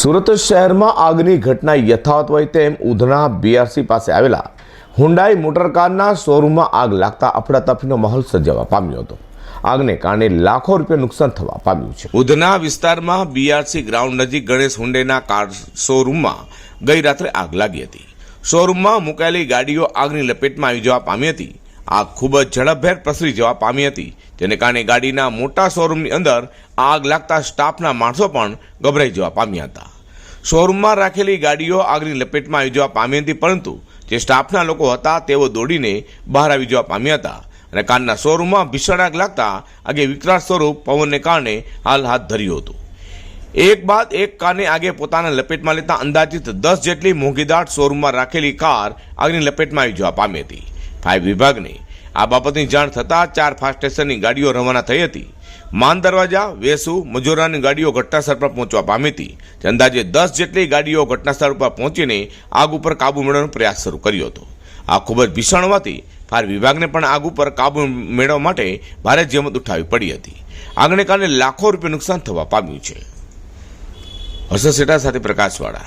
સુરત શહેરમાં આગની ઘટના યથાવત હોય તેમ ઉધના બીઆરસી પાસે આવેલા હુન્ડાઈ મોટરકારના શોરૂમમાં આગ લાગતા અફડાતફીનો માહોલ સર્જાવા પામ્યો હતો. આગને કારણે લાખો રૂપિયા નુકસાન થવા પામ્યું છે. ઉધના વિસ્તારમાં બીઆરસી ગ્રાઉન્ડ નજીક ગણેશ હુંડેના કાર શોરૂમમાં ગઈ રાત્રે આગ લાગી હતી. શોરૂમમાં મુકાયેલી ગાડીઓ આગની લપેટમાં આવી જવા પામી હતી. આગ ખૂબ જ ઝડપભેર પ્રસરી જવા પામી હતી. જેને કારણે ગાડીના મોટા શોરૂમની અંદર આગ લાગતા સ્ટાફના માણસો પણ ગભરાઈ જવા પામ્યા હતા. શોરૂમમાં રાખેલી ગાડીઓ આગની લપેટમાં આવી જવા પામી હતી, પરંતુ જે સ્ટાફના લોકો હતા તેઓ દોડીને બહાર આવી જવા પામ્યા હતા અને કારના શોરૂમમાં ભીષણ આગ લાગતા આગે વિકરાળ સ્વરૂપ પવનને કારણે હાલ હાથ ધર્યું હતું. એક બાદ એક કારને આગે પોતાના લપેટમાં લેતા અંદાજિત દસ જેટલી મોંઘીદાટ શોરૂમમાં રાખેલી કાર આગની લપેટમાં આવી જવા પામી હતી. ફાયર વિભાગને આ બાબતની જાણ થતાં ચાર ફાયર સ્ટેશનની ગાડીઓ રવાના થઈ હતી. માન દરવાજા, વેસુ, મજૂરાની ગાડીઓ ઘટનાસ્થળ પર પહોંચવા પામી હતી. અંદાજે દસ જેટલી ગાડીઓ ઘટનાસ્થળ પર પહોંચીને આગ ઉપર કાબુ મેળવવાનો પ્રયાસ શરૂ કર્યો હતો. આ ખૂબ જ ભીષણ હોવાથી ફાયર વિભાગને પણ આગ ઉપર કાબુ મેળવવા માટે ભારે જહેમત ઉઠાવી પડી હતી. આગને કારણે લાખો રૂપિયા નુકસાન થવા પામ્યું છે. હર્ષદ સેટા સાથે પ્રકાશવાળા.